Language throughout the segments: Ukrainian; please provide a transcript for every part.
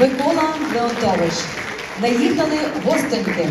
Микола Леонтович. Наїхали гостоньки.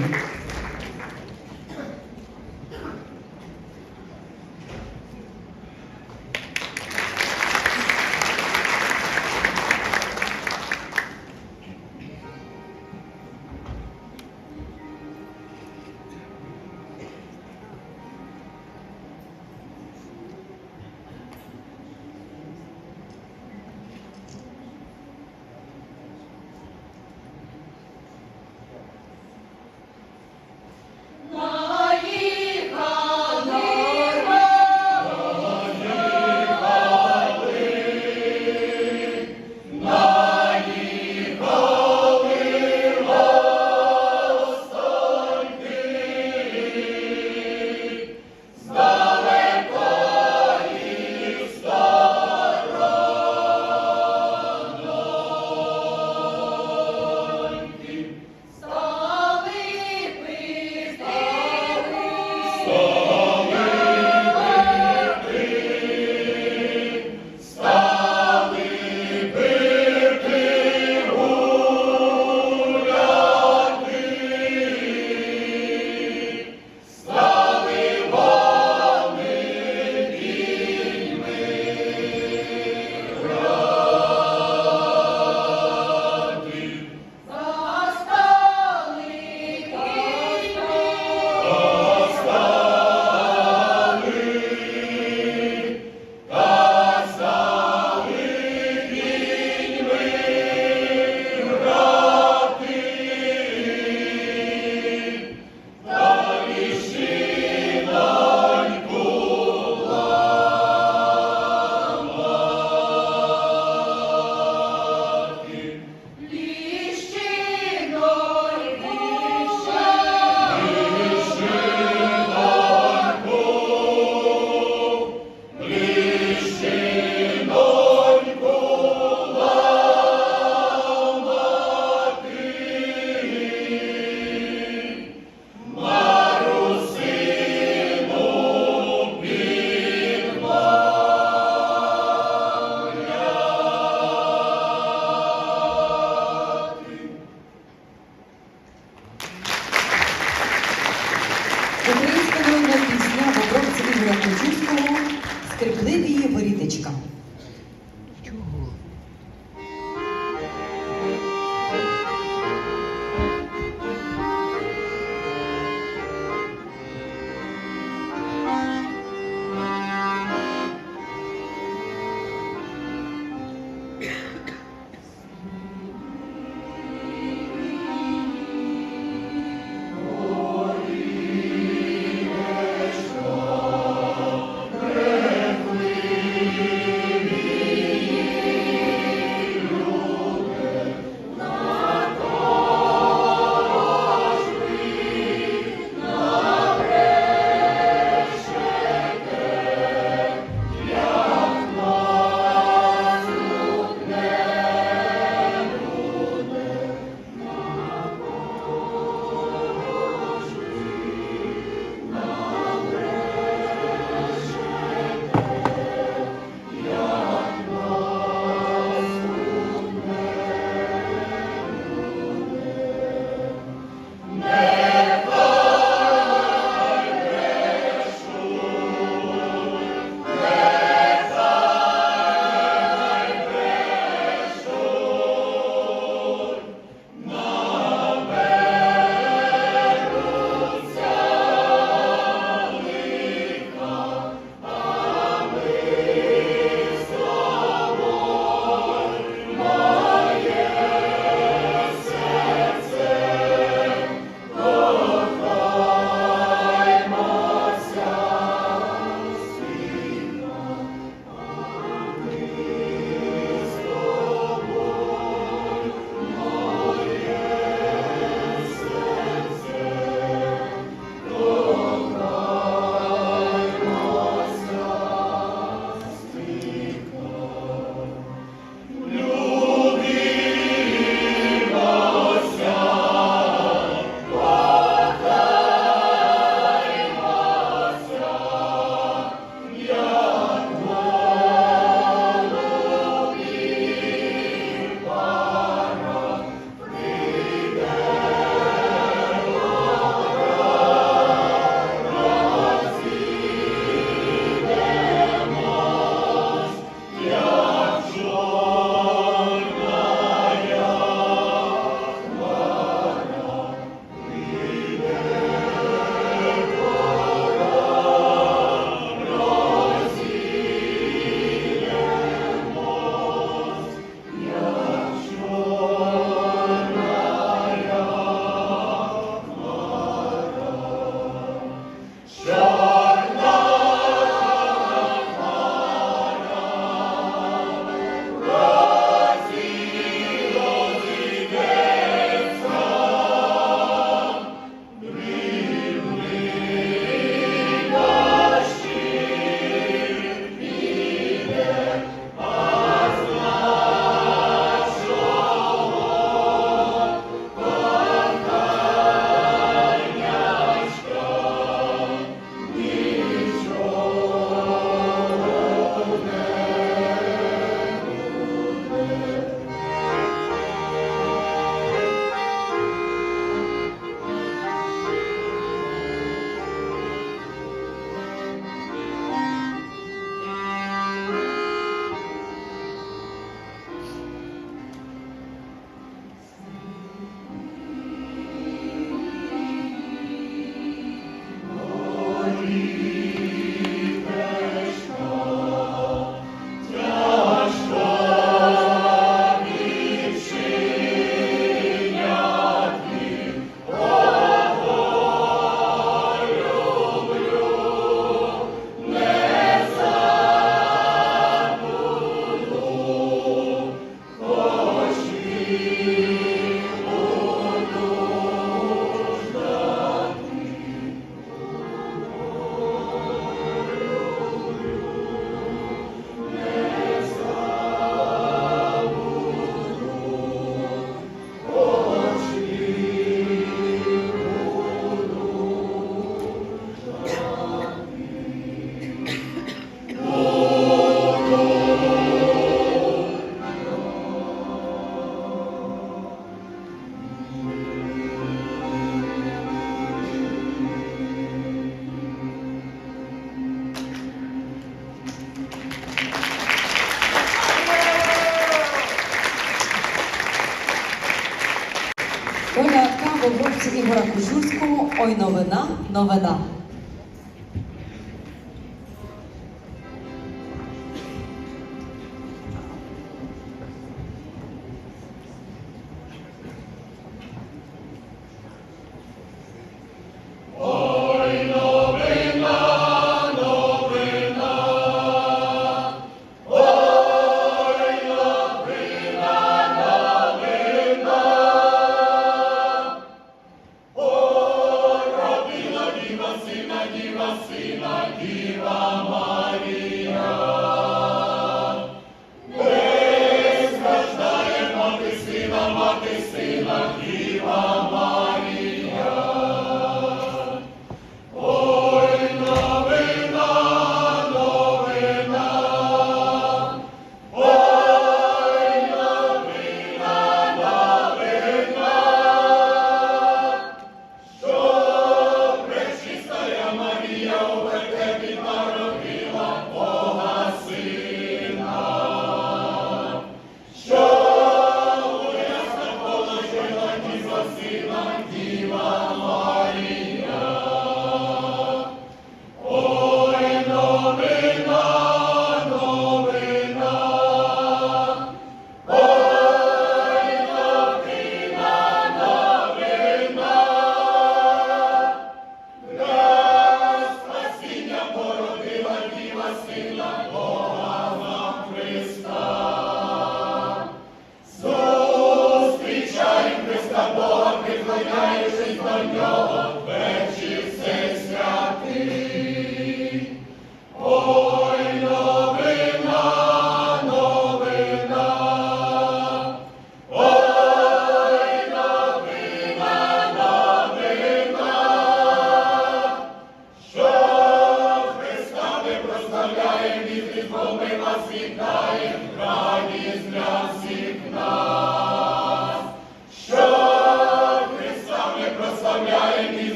Ой новина, новина.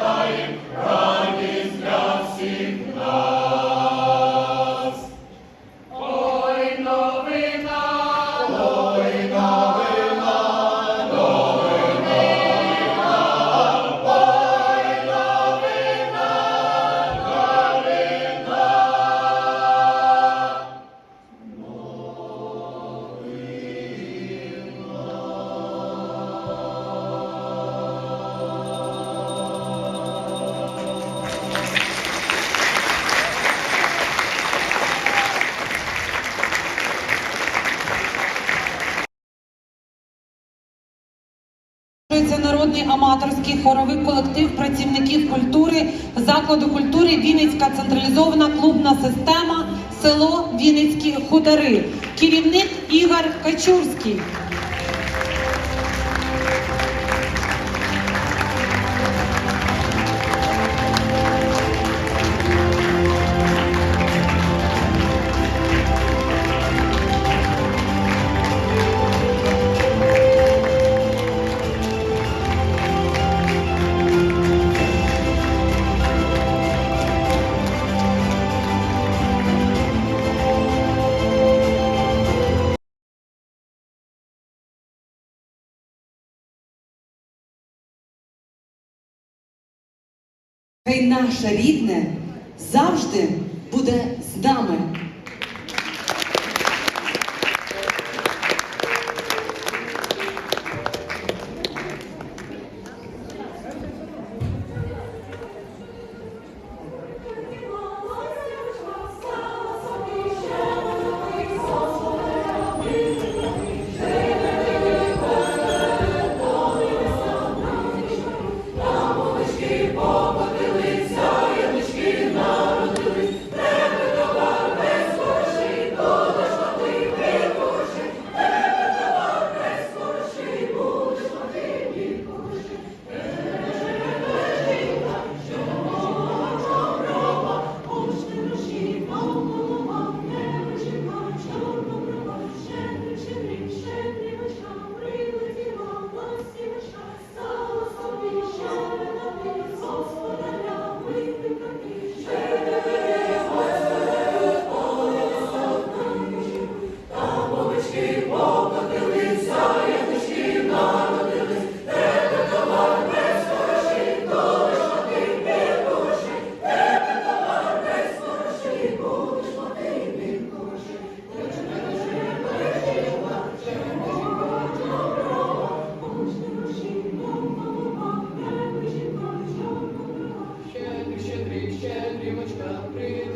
dying, run is young. Народний аматорський хоровий колектив працівників культури закладу культури Вінницька централізована клубна система село Вінницькі хутори. Керівник Ігор Качурський. Хай наше рідне завжди буде з нами. Дівочка, привіт,